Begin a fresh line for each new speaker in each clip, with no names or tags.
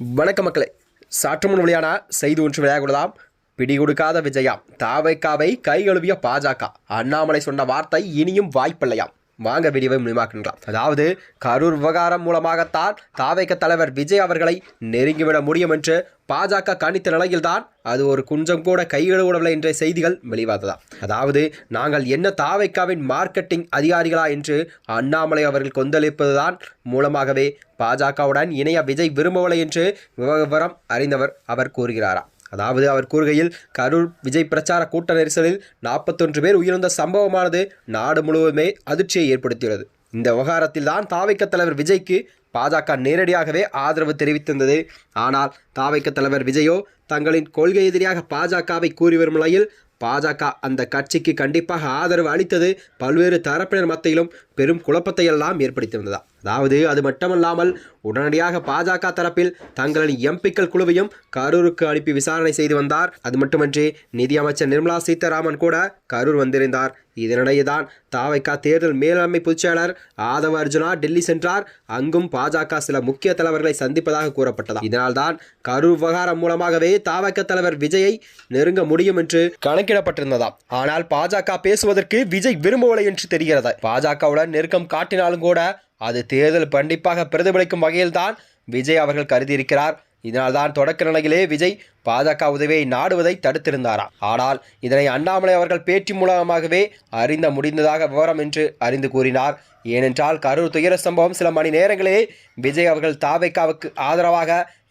வணக்க மக்களே சற்று முன் வெளியான செய்தி ஒன்று விளையாடலாம். பிடி கொடுக்காத விஜயாம் தாவைக்காவை கை கழுவிய பாஜக. அண்ணாமலை சொன்ன வார்த்தை இனியும் வாய்ப்பில்லையாம். வாங்க விரிவை முடிவாக்கின்றாம் அதாவது கரூர் விவகாரம் மூலமாகத்தான் தாவைக்க தலைவர் விஜய் அவர்களை நெருங்கிவிட முடியும் என்று பாஜக கணித்த நிலையில்தான் அது ஒரு குஞ்சம் கூட கையெழுவிடவில்லை என்ற செய்திகள் வெளிவந்ததா அதாவது நாங்கள் என்ன தாவைக்காவின் மார்க்கெட்டிங் அதிகாரிகளா என்று அண்ணாமலை அவர்கள் கொந்தளிப்பதுதான் மூலமாகவே பாஜகவுடன் இணைய விஜய் விரும்பவில்லை என்று விவரம் அறிந்தவர் அவர் கூறுகிறாராம் அதாவது அவர் கூறுகையில் கரூர் விஜய் பிரச்சார கூட்ட நெரிசலில் நாற்பத்தொன்று பேர் உயிரிழந்த சம்பவமானது நாடு முழுவதுமே அதிர்ச்சியை ஏற்படுத்தியுள்ளது. இந்த விவகாரத்தில் தான் தாவைக்க தலைவர் விஜய்க்கு பாஜக நேரடியாகவே ஆதரவு தெரிவித்திருந்தது. ஆனால் தாவைக்க தலைவர் விஜயோ தங்களின் கொள்கை எதிரியாக பாஜகவை கூறி வரும் நிலையில் பாஜக அந்த கட்சிக்கு கண்டிப்பாக ஆதரவு அளித்தது பல்வேறு தரப்பினர் மத்தியிலும் பெரும் குழப்பத்தையெல்லாம் ஏற்படுத்தியிருந்ததா? அதாவது அது மட்டுமல்லாமல் உடனடியாக பாஜக தரப்பில் தங்களின் எம்பிக்கள் குழுவையும் கரூருக்கு அனுப்பி விசாரணை செய்து வந்தார். அது மட்டுமன்றி நிதியமைச்சர் நிர்மலா சீதாராமன் கூட கரூர் வந்திருந்தார். இதனிடையேதான் தாவைக்கா தேர்தல் மேலாண்மை பொதுச்செயலர் ஆதவ அர்ஜுனா டெல்லி சென்றார். அங்கும் பாஜக சில முக்கிய தலைவர்களை சந்திப்பதாக கூறப்பட்டதா? இதனால்தான் கரூர் விவகாரம் மூலமாகவே தாவக தலைவர் விஜயை நெருங்க முடியும் என்று கணக்கிடப்பட்டிருந்ததாம் ஆனால் பாஜக பேசுவதற்கு விஜய் விரும்பவில்லை என்று தெரிகிறது? பாஜகவுடன் நெருக்கம் காட்டினாலும் கூட அது தேர்தல் கண்டிப்பாக பிரதிபலிக்கும் வகையில்தான் விஜய் அவர்கள் கருதியிருக்கிறார். இதனால்தான் தொடக்க நிலையிலே விஜய் பாஜக உதவியை நாடுவதை தடுத்திருந்தாராம் ஆனால் இதனை அண்ணாமலை அவர்கள் பேட்டி மூலமாகவே அறிந்த முடிந்ததாக விவரம் என்று அறிந்து கூறினார். ஏனென்றால் கரூர் துயர சம்பவம் சில மணி நேரங்களே விஜய் அவர்கள் தாவைக்காவுக்கு ஆதரவாக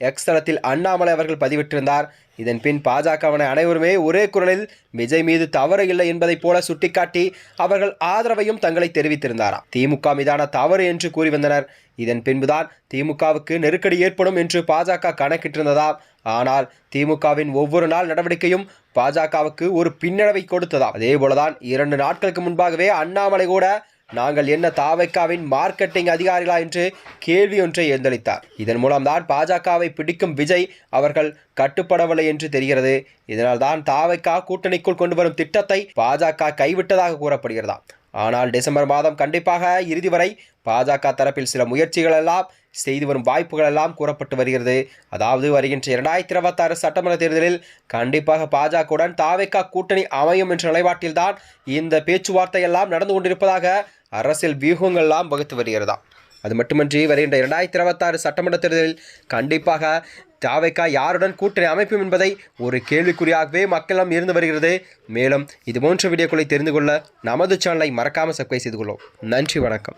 எக்ஸ் தளத்தில் அண்ணாமலை அவர்கள் பதிவிட்டிருந்தார். இதன் பின் பாஜகவினர் அனைவருமே ஒரே குரலில் விஜய் மீது தவறு இல்லை என்பதைப் போல சுட்டிக்காட்டி அவர்கள் ஆதரவையும் தங்களை தெரிவித்திருந்தாராம் திமுக மீதான தவறு என்று கூறி வந்தனர். இதன் பின்புதான் திமுகவுக்கு நெருக்கடி ஏற்படும் என்று பாஜக கணக்கிட்டிருந்ததாம் ஆனால் திமுகவின் ஒவ்வொரு நாள் நடவடிக்கையும் பாஜகவுக்கு ஒரு பின்னடைவை கொடுத்ததாம் அதே போலதான் இரண்டு நாட்களுக்கு முன்பாகவே அண்ணாமலை கூட நாங்கள் என்ன தாவைக்காவின் மார்க்கெட்டிங் அதிகாரிகளா என்று கேள்வி ஒன்றை எழுந்தளித்தார். இதன் மூலம்தான் பாஜகவை பிடிக்கும் விஜய் அவர்கள் கட்டுப்படவில்லை என்று தெரிகிறது. இதனால் தான் தாவைக்கா கூட்டணிக்குள் கொண்டு வரும் திட்டத்தை பாஜக கைவிட்டதாக கூறப்படுகிறதா ஆனால் டிசம்பர் மாதம் கண்டிப்பாக இறுதி வரை பாஜக தரப்பில் சில முயற்சிகள் எல்லாம் செய்து வரும் வாய்ப்புகள் எல்லாம் கூறப்பட்டு வருகிறது. அதாவது வருகின்ற இரண்டாயிரத்தி இருபத்தாறு சட்டமன்ற தேர்தலில் கண்டிப்பாக பாஜகவுடன் தாவேக்கா கூட்டணி அமையும் என்ற நிலைப்பாட்டில்தான் இந்த பேச்சுவார்த்தை எல்லாம் நடந்து கொண்டிருப்பதாக அரசியல் வியூகங்கள்லாம் வகுத்து வருகிறதா அது மட்டுமின்றி வருகின்ற இரண்டாயிரத்தி இருபத்தாறு சட்டமன்ற தேர்தலில் கண்டிப்பாக தாவைக்கா யாருடன் கூட்டணி அமைப்பும் என்பதை ஒரு கேள்விக்குறியாகவே மக்களிடம் இருந்து வருகிறது. மேலும் இது போன்ற வீடியோக்களை தெரிந்து கொள்ள நமது சேனலை மறக்காமல் சப்ஸ்கிரைப் செய்து கொள்ளும் நன்றி வணக்கம்.